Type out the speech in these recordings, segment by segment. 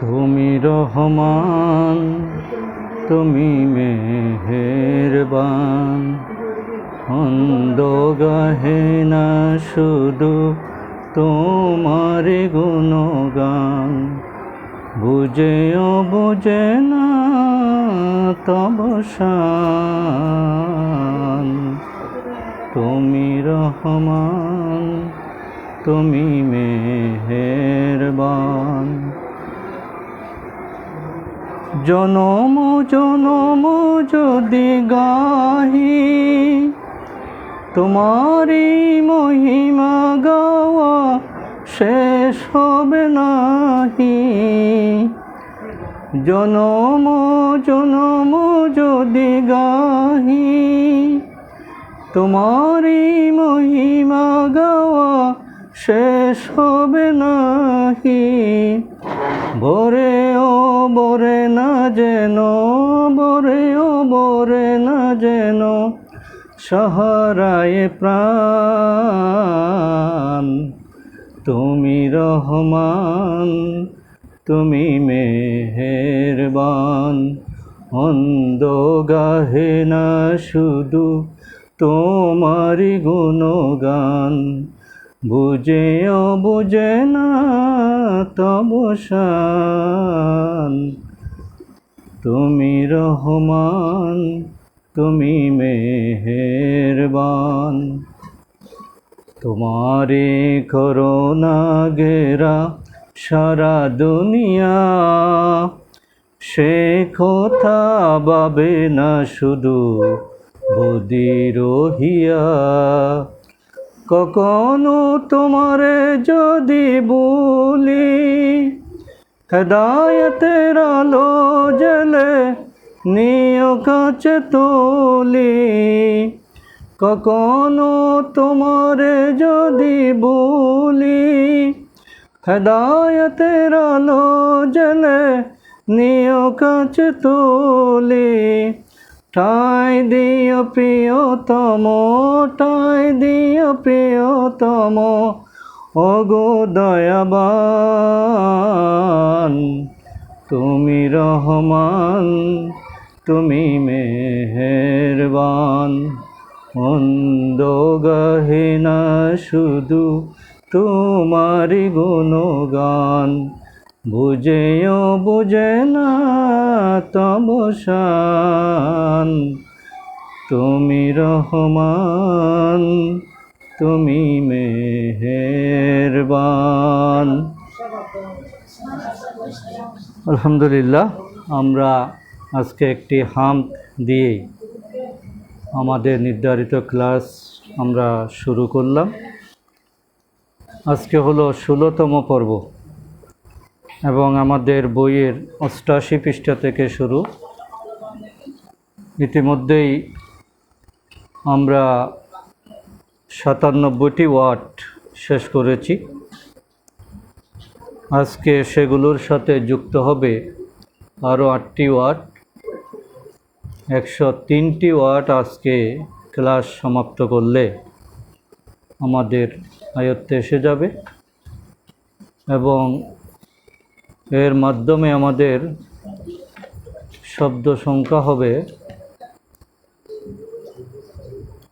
তুমি রহমান তুমি মেহেরবান। গাহে না শুধু তোমার গুণগান। বুঝেও বুঝে না তব শান। তুমি রহমান, তুমি মেহেরবান। জনম জনম যদি গাহি তোমারি মহিমা গাওয়া শেষ হবে নাহি। জনম জনম যদি গাহি তোমারি মহিমা গাওয়া শেষ হবে নাহি। বরে ও বরে না যেন বরে ও বরে না যেন সহারায় প্রাণ। তুমি রহমান, তুমি মেহেরবান, অন্ধ গাহে না শুধু তোমারি গুণগান। বুঝেও বুঝে না তব শান। তুমি রহমান, তুমি মেহেরবান। তোমারে করোনা গেরা সারা দুনিয়া। সে কথা বাবে না শুধু বদি রহিয়া, কখনো তোমারে যদি বলি, হেদায়তের আলো জেলে নিয় কাছে তোলি, কখনো তোমারে যদি বলি, হেদায়তের আলো জেলে নিয় কাছে তোলি। ঠাই দিও প্রিয়তম, ঠাই দিও প্রিয়তম অগো দয়াবান। তুমি রহমান, তুমি মেহেরবান। অন্দ গাহে না শুধু তোমারি গুণগান। বুঝেও বুঝে না তব শান। তুমি রহমান, তুমি মেহেরবান। আলহামদুলিল্লাহ, আমরা আজকে একটি হাম দিয়েই আমাদের নির্ধারিত ক্লাস আমরা শুরু করলাম। আজকে হলো ষোলোতম পর্ব। এবং আমাদের বইয়ের অষ্টাশি পৃষ্ঠা থেকে শুরু। ইতিমধ্যেই আমরা সাতানব্বইটি ওয়াট শেষ করেছি। আজকে সেগুলোর সাথে যুক্ত হবে আরও আটটি ওয়াট একশো তিনটি ওয়াট আজকে ক্লাস সমাপ্ত করলে আমাদের আয়ত্তে এসে যাবে। এবং এর মাধ্যমে আমাদের শব্দ সংখ্যা হবে,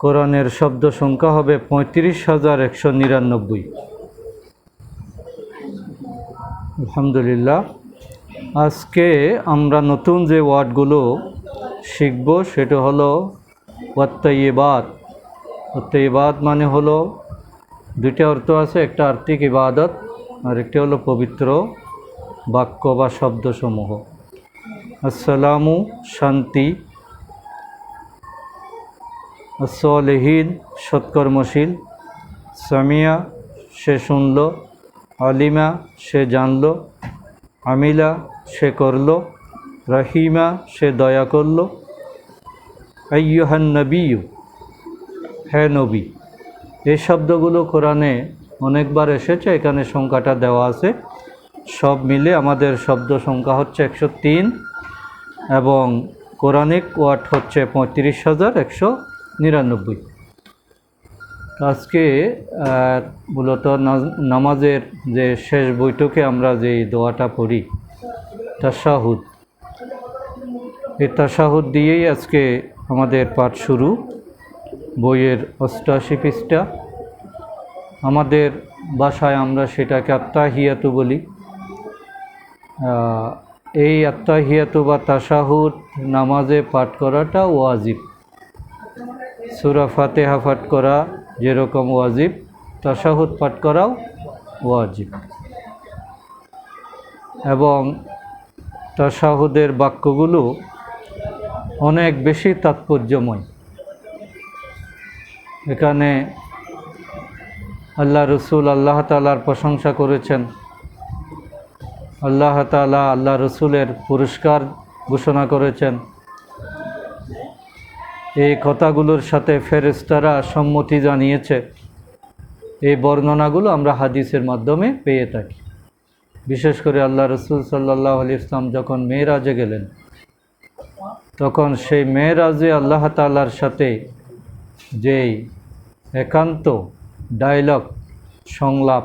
কোরআনের শব্দ সংখ্যা হবে পঁয়ত্রিশ হাজার একশো নিরানব্বই। আলহামদুলিল্লাহ। আজকে আমরা নতুন যে ওয়ার্ডগুলো শিখব, সেটা হলো ওয়াত্তাইবাদ ওয়াত্তাইবাদ মানে হলো, দুইটা অর্থ আছে, একটা আর্থিক ইবাদত আর একটি হলো পবিত্র। বাক্য বা শব্দসমূহ। আসসালামু শান্তি। আসলেহীন সৎকর্মশীল। সামিয়া সে শুনল, আলিমা সে জানল, আমিলা সে করল, রহিমা সে দয়া করল। আইয়ুহান নবীয়ু হ্যাঁ নবী এই শব্দগুলো কোরআনে অনেকবার এসেছে, এখানে সংখ্যাটা দেওয়া আছে। সব মিলে আমাদের শব্দ সংখ্যা হচ্ছে একশো তিন এবং কোরআনিক ওয়াট হচ্ছে পঁয়ত্রিশ হাজার একশো নিরানব্বই। আজকে মূলত নামাজের যে শেষ বৈঠকে আমরা যে দোয়াটা পড়ি, তাশাহুদ। এই তাশাহুদ দিয়েই আজকে আমাদের পাঠ শুরু, বইয়ের অষ্টাশি পৃষ্ঠা। আমাদের ভাষায় আমরা সেটাকে আত্মাহিয়াতু বলি। এই আত্মাহিয়াতু বা তাশাহুদ নামাজে পাঠ করাটা ওয়াজিব। সুরা ফাতেহা পাঠ করা যেরকম ওয়াজিব, তাশাহুদ পাঠ করাও ওয়াজিব। এবং তাশাহুদের বাক্যগুলো অনেক বেশি তাৎপর্যময়। এখানে আল্লাহ রসুল আল্লাহ তালার প্রশংসা করেছেন। আল্লাহ তালা আল্লাহ রসুলের পুরস্কার ঘোষণা করেছেন। এই কথাগুলোর সাথে ফেরেস্তারা সম্মতি জানিয়েছে। এই বর্ণনাগুলো আমরা হাদিসের মাধ্যমে পেয়ে থাকি। বিশেষ করে আল্লাহ রসুল সাল্লাহ আলি ইসলাম যখন মেয়েরাজে গেলেন, তখন সেই মেয়েরাজে আল্লাহ তাল্লার সাথে যেই একান্ত ডায়লগ সংলাপ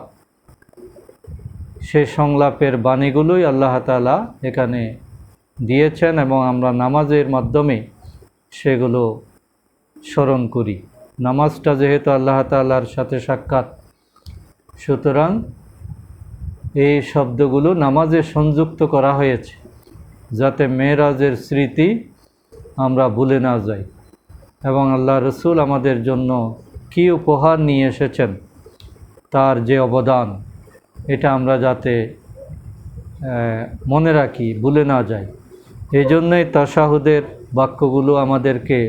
সেই সংলাপের বাণীগুলোই আল্লাহ তালা এখানে দিয়েছেন এবং আমরা নামাজের মাধ্যমে সেগুলো স্মরণ করি। নামাজটা যেহেতু আল্লাহ তাল্লার সাথে সাক্ষাৎ, সুতরাং এই শব্দগুলো নামাজে সংযুক্ত করা হয়েছে যাতে মেয়েরাজের স্মৃতি আমরা ভুলে না যাই এবং আল্লাহ রসুল আমাদের জন্য কী উপহার নিয়ে এসেছেন তার যে অবদান এটা আমরা যাতে মনে রাখি, ভুলে না যাই। এই জন্যই তাসাহুদের বাক্যগুলো আমাদেরকে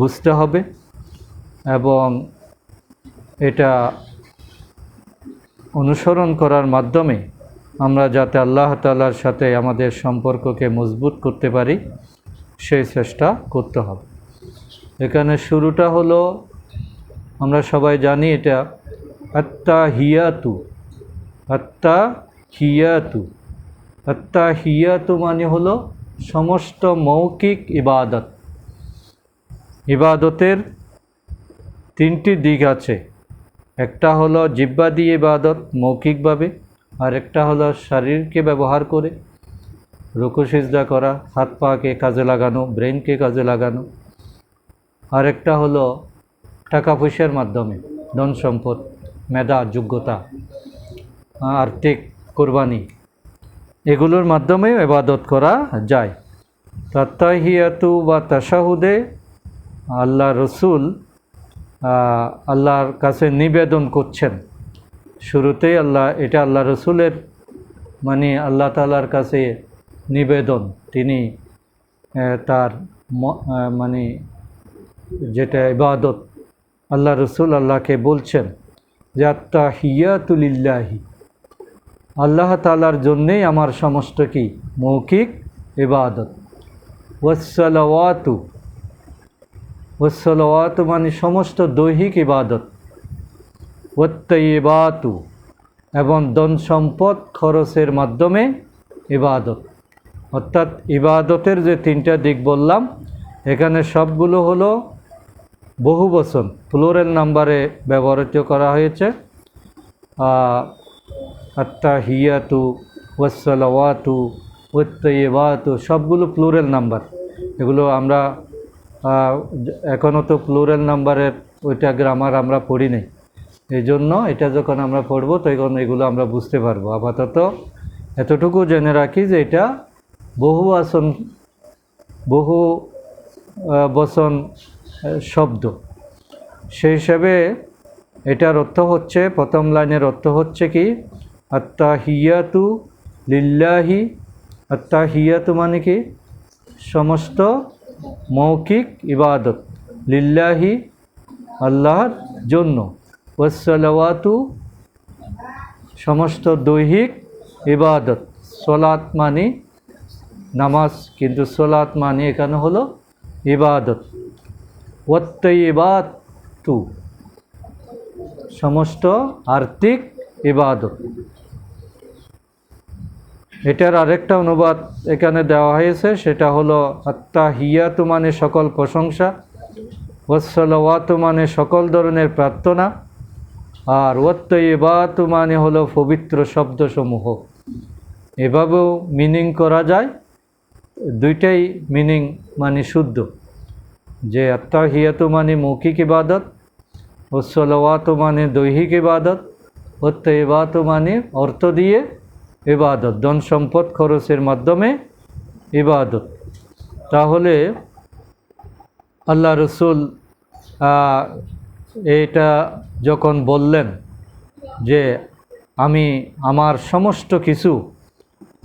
বুঝতে হবে এবং এটা অনুসরণ করার মাধ্যমে আমরা যাতে আল্লাহ তালার সাথে আমাদের সম্পর্ককে মজবুত করতে পারি, সেই চেষ্টা করতে হবে। এখানে শুরুটা হলো, আমরা সবাই জানি এটা আত্মা হিয়াতু আত্মা হিয়াতু। আত্মা হিয়াতু মানে হলো সমস্ত মৌখিক ইবাদত। ইবাদতের তিনটি দিক আছে। একটা হলো জিব্বা দিয়ে ইবাদত মৌখিকভাবে, আর একটা হলো শরীরকে ব্যবহার করে। রুকু করা, হাত পাকে কাজে লাগানো, ব্রেনকে কাজে লাগানো। আর একটা হলো টাকা পয়সার মাধ্যমে, ধন সম্পদ, মেধা, যোগ্যতা। আর্থিক কোরবানি। এগুলোর মাধ্যমে এবাদত করা যায়। তাত্তাহিয়াতু বা তাসাহুদে আল্লাহ রসুল আল্লাহর কাছে নিবেদন করছেন। শুরুতেই আল্লাহ, এটা আল্লাহ রসুলের মানে আল্লাহ তালার কাছে নিবেদন। তিনি তার মানে যেটা ইবাদত, আল্লাহ রসুল আল্লাহকে বলছেন, যে আত্মা হিয়াতুলিল্লাহি আল্লাহ তালার জন্যেই আমার সমস্ত কি? মৌখিক ইবাদত। ওয়াসালাওয়াতু ওয়াসালাওয়াতু মানে সমস্ত দৈহিক ইবাদত। ওত্তইবাতু এবং ধন সম্পদ খরচের মাধ্যমে ইবাদত। অর্থাৎ ইবাদতের যে তিনটা দিক বললাম, এখানে সবগুলো হলো বহু বচন প্লোরেল নাম্বারে ব্যবহৃত করা হয়েছে। আত্মা হিয়াতু ওয়াসালাওয়াতু ওত্তইবাতু সবগুলো প্লুরেল নাম্বার এগুলো আমরা এখনও তো প্লুরাল নাম্বারের ওইটা গ্রামার আমরা পড়ি নাই। এই জন্য এটা যখন আমরা পড়ব তখন এগুলো আমরা বুঝতে পারব। আপাতত এতটুকু জেনে রাখি যে এটা বহু আসন, বহু বচন শব্দ। সেই হিসাবে এটার অর্থ হচ্ছে, প্রথম লাইনের অর্থ হচ্ছে কি? আত্মা হিয়াতু লিল্লাহি আত্মা হিয়াতু মানে কি? সমস্ত মৌখিক ইবাদত। লিল্লাহি, আল্লাহর জন্য। ওয়াসালাওয়াতু সমস্ত দৈহিক ইবাদত। সলাৎ মানে নামাজ, কিন্তু সলাৎ মানে এখানে হলো ইবাদত। ওয়াত্তইবাতু, সমস্ত আর্থিক ইবাদত। এটার আরেকটা অনুবাদ এখানে দেওয়া হয়েছে, সেটা হলো আত্মা হিয়াতু মানে সকল প্রশংসা ওয়াসলাওয়াত মানে সকল ধরনের প্রার্থনা, আর ওয়াত্ত এবাত মানে হলো পবিত্র শব্দসমূহ। এভাবেও মিনিং করা যায়, দুইটাই মিনিং মানে শুদ্ধ। যে আত্মাহিয়াত মানে মৌখিক ইবাদত ওসলাওয়াত মানে দৈহিক ইবাদত ওত্ত এবাত মানে অর্থ দিয়ে ইবাদত ধন সম্পদ খরচের মাধ্যমে ইবাদত। তাহলে আল্লাহ রসুল এটা যখন বললেন যে আমি আমার সমস্ত কিছু,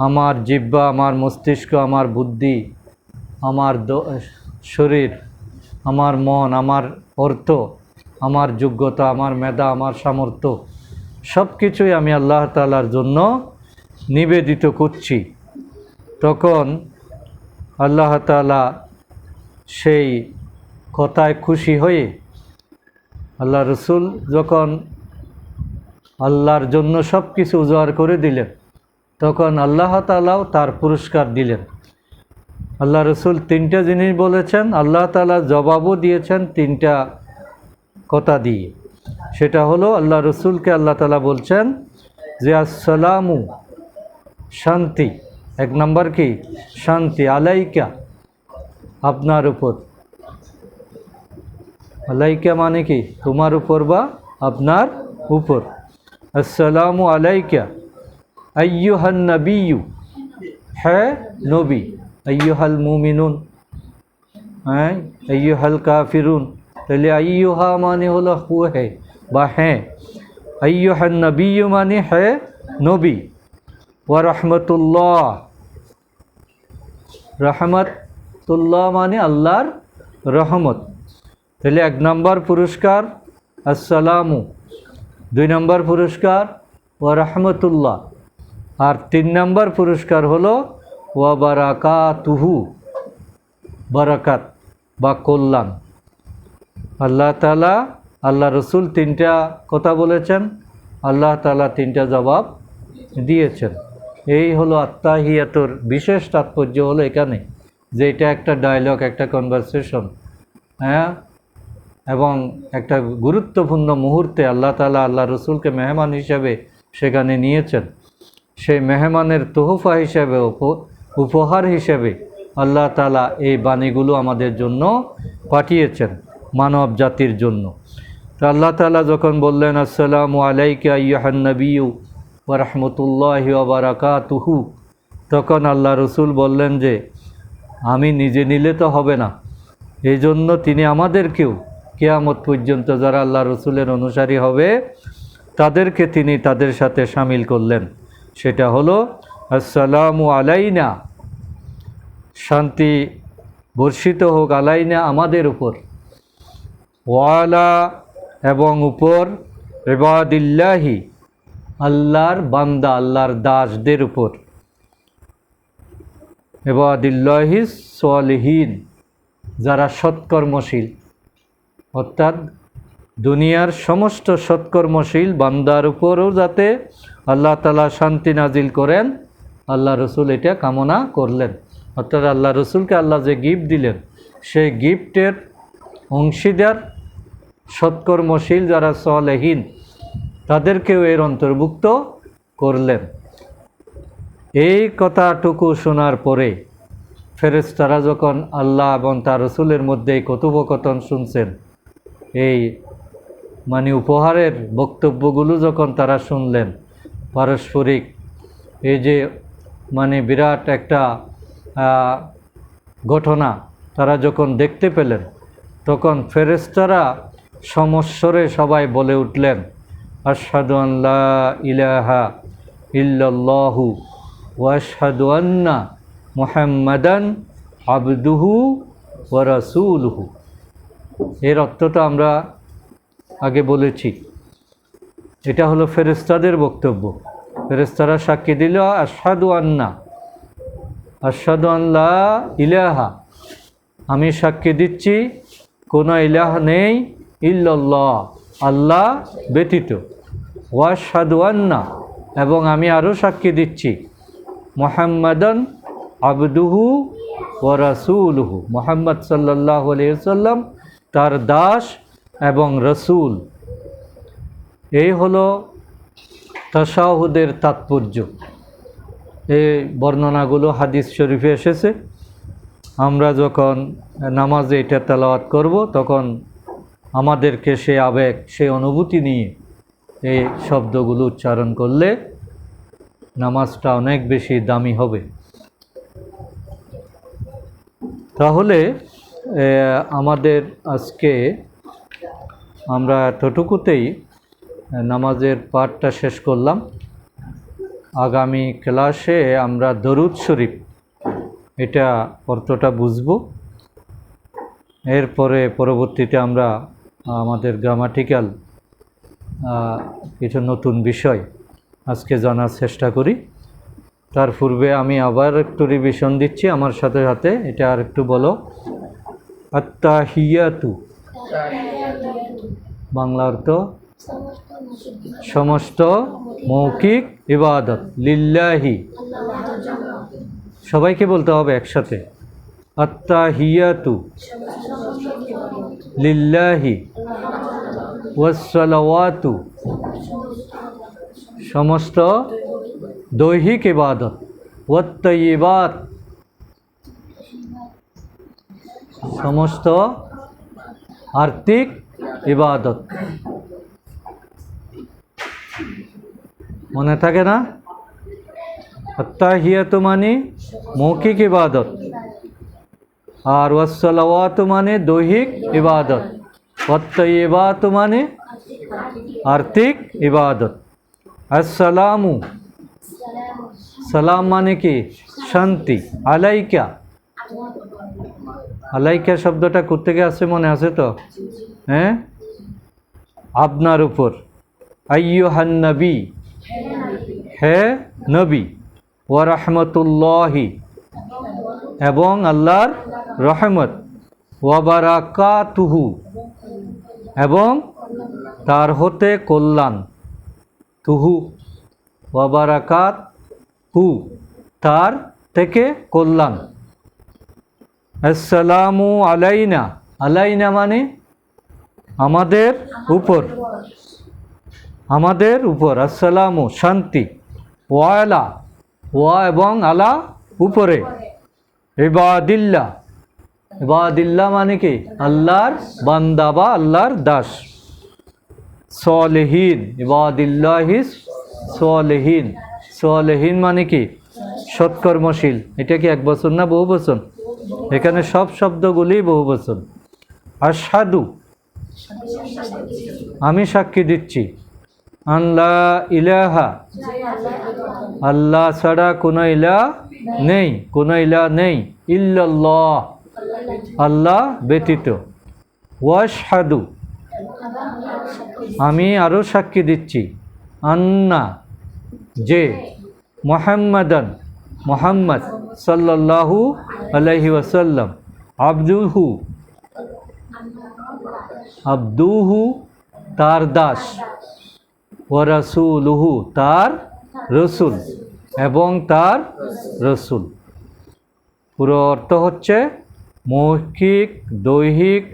আমার জিব্বা, আমার মস্তিষ্ক, আমার বুদ্ধি, আমার শরীর, আমার মন, আমার অর্থ, আমার যোগ্যতা, আমার মেধা, আমার সামর্থ্য সব কিছুই আমি আল্লাহ তালার জন্য নিবেদিত করছি। তখন আল্লাহ তালা সেই কথায় খুশি হয়ে আল্লাহ রসুল যখন আল্লাহর জন্য সব কিছু উজাড় করে দিলেন, তখন আল্লাহ তালাও তার পুরস্কার দিলেন। আল্লাহ রসুল তিনটা জিনিস বলেছেন, আল্লাহ তালা জবাবও দিয়েছেন তিনটা কথা দিয়ে। সেটা হলো, আল্লাহ রসুলকে আল্লাহ তালা বলছেন যে, আসসালামু শান্তি এক নম্বর কি শান্তি আলাইকা আপনার উপর আলাইকা মানে কি তোমার উপর বা আপনার উপর আসসালামু আলাইকা আইয়ুহান নবিয়ু হ্যাঁ নবী আইয়ুহাল মুমিনুন হ্যাঁ আইয়ুহাল কাফিরুন তাহলে আইয়ুহা মানে হলো হু হে বা হ্যাঁ আইয়ুহান নবিয়ু মানে হ্যাঁ নবী ওয়া রহমতুল্লাহ। রহমতুল্লাহ মানে আল্লাহর রহমত। তাহলে এক নম্বর পুরস্কার আসসালামু, দুই নম্বর পুরস্কার ও রহমতুল্লাহ, আর তিন নম্বর পুরস্কার হলো ওয়া বারাকাতুহু, বারাকাত বা কল্যাণ। আল্লাহ তালা আল্লাহ রসুল তিনটা কথা বলেছেন, আল্লাহ তালা তিনটা জবাব দিয়েছেন। এই হলো আত্মাহিয়াতর বিশেষ তাৎপর্য হলো এখানে যে এটা একটা ডায়লগ একটা কনভারসেশন হ্যাঁ? এবং একটা গুরুত্বপূর্ণ মুহূর্তে আল্লাহ তালা আল্লাহ রসুলকে মেহমান হিসাবে সেখানে নিয়েছেন। সেই মেহমানের তোহফা হিসাবে উপহার হিসেবে আল্লাহ তালা এই বাণীগুলো আমাদের জন্য পাঠিয়েছেন মানব জাতির জন্য। তো আল্লাহ তালা যখন বললেন, আসসালামু আলাইকা ইয়াহান্নবিউ ওয়া রহমতুল্লাহি ওবরাকাতুহু তখন আল্লাহ রসুল বললেন যে, আমি নিজে নিলে তো হবে না। এই জন্য তিনি আমাদেরকেও কেয়ামত পর্যন্ত যারা আল্লাহ রসুলের অনুসারী হবে, তাদেরকে তিনি তাদের সাথে সামিল করলেন। সেটা হলো, আসসালামু আলাইনা। শান্তি বর্ষিত হোক আলাইনা আমাদের উপর। ওয়ালা এবং উপর এবাদিল্লাহি আল্লাহর বান্দা, আল্লাহর দাসদের উপর। এবাদিল্লাহি সোয়ালিহীন যারা সৎকর্মশীল। অর্থাৎ দুনিয়ার সমস্ত সৎকর্মশীল বান্দার উপরও যাতে আল্লাহ তালা শান্তি নাজিল করেন, আল্লাহ রসুল এটা কামনা করলেন। অর্থাৎ আল্লাহ রসুলকে আল্লাহ যে গিফট দিলেন, সেই গিফটের অংশীদার সৎকর্মশীল যারা সলেহীন তাদেরকেও এর অন্তর্ভুক্ত করলেন। এই কথাটুকু শোনার পরে ফেরেশতারা যখন আল্লাহ এবং তার রসুলের মধ্যে কথোপকথন শুনছেন, এই মানে উপহারের বক্তব্যগুলো যখন তারা শুনলেন পারস্পরিক, এই যে মানে বিরাট একটা ঘটনা তারা যখন দেখতে পেলেন, তখন ফেরেস্তারা সমস্বরে সবাই বলে উঠলেন আশহাদু আল্লাহ ইলাহা ইল্লাল্লাহু ওয়াশহাদু আন্না মুহাম্মাদান আবদুহু ওয়া রাসূলুহু। এর অর্থটা আমরা আগে বলেছি। এটা হলো ফেরেস্তাদের বক্তব্য। ফেরেস্তারা সাক্ষী দিল আসাদু আন্না আল্লাহ ইলাহা, আমি সাক্ষী দিচ্ছি, কোনো ইলাহ নেই, ইল্লাল্লাহ, আল্লাহ ব্যতীত। ওয়াসাদু আন্না, এবং আমি আরও সাক্ষী দিচ্ছি, মোহাম্মদন আবদুহু ও রাসুলহু। মোহাম্মদ সাল্লাহ আলিয়াল্লাম তার দাস এবং রসুল। এই হলো তাসাহুদের তাৎপর্য। এই বর্ণনাগুলো হাদিস শরীফে এসেছে। আমরা যখন নামাজে এটা তেলাওয়াত করব, তখন আমাদেরকে সে আবেগ, সে অনুভূতি নিয়ে এই শব্দগুলো উচ্চারণ করলে নামাজটা অনেক বেশি দামি হবে। তাহলে আমাদের আজকে আমরা এতটুকুতেই নামাজের পাঠটা শেষ করলাম। আগামী ক্লাসে আমরা দরুদ শরীফ, এটা অর্থটা বুঝব। এরপরে পরবর্তীতে আমরা আমাদের গ্রামাটিক্যাল কিছু নতুন বিষয় আজকে জানার চেষ্টা করি। তার পূর্বে আমি আবার একটু রিভিশন দিচ্ছি আমার সাথে সাথে। এটা আর একটু বলো। আত্মাহিয়াতু বাংলা অর্থ সমস্ত মৌখিক ইবাদত। লিল্লাহি। সবাইকে বলতে হবে একসাথে। আত্মা আত্মাহিয়াতু লিল্লাহি। ওয়াসসালাওয়াতু, সমস্ত দৈহিক ইবাদত ওয়াত্তয়িবাত সমস্ত আর্থিক ইবাদত। মনে থাকে না? আত্মাহিয়াত মানে মৌখিক ইবাদত, আর ওয়াসলাওয়াত মানে দৈহিক ইবাদত। ওয়াত্তয়িবাত মানে? আর্থিক ইবাদত। আসসালামু। সালাম মানে কি? শান্তি। আলাইকা। আলাইকা শব্দটা কোথেকে আছে মনে আছে তো? হ্যাঁ? আপনার উপর। আইয়ুহান নবী। হে নবী। ও রহমতুল্লাহি। এবং আল্লাহর রহমত। ওয়াবারাকাতুহু এবং তার হতে কল্যাণ। তুহু ওয়াবারাকাত হু তার থেকে কল্যাণ। আসসালামু আলাইনা আলাইনা মানে আমাদের উপর। আমাদের উপর, আসসালামু, শান্তি ওয়ালা ওয়া এবং আলা উপরে। ইবাদিল্লা ইবাদিল্লা মানে কি? আল্লাহর বান্দা বা আল্লাহর দাস। সলেহীন, ইবাদিল্লাহি সলেহীন। সলেহীন মানে কি? সৎকর্মশীল। এটা কি এক বছর না বহু বছর? এখানে সব শব্দগুলি বহু বছর। আসাদু আমি সাক্ষী দিচ্ছি। আল্লাহ ইলাহা, আল্লাহ ছাড়া কোনো ইলা নেই, কোনো ইলা নেই। ইল্লাল্লাহ। আল্লাহ ব্যতীত। ওয়াশহাদু। আমি আরও সাক্ষী দিচ্ছি। আন্না, যে মোহাম্মদন মোহাম্মদ সাল্লাল্লাহু আলাইহি ওয়াসাল্লাম, আব্দুহু আব্দুহু তার দাস ও রসুলহু তার রসুল এবং তার রসুল। পুরো অর্থ হচ্ছে মৌখিক দৈহিক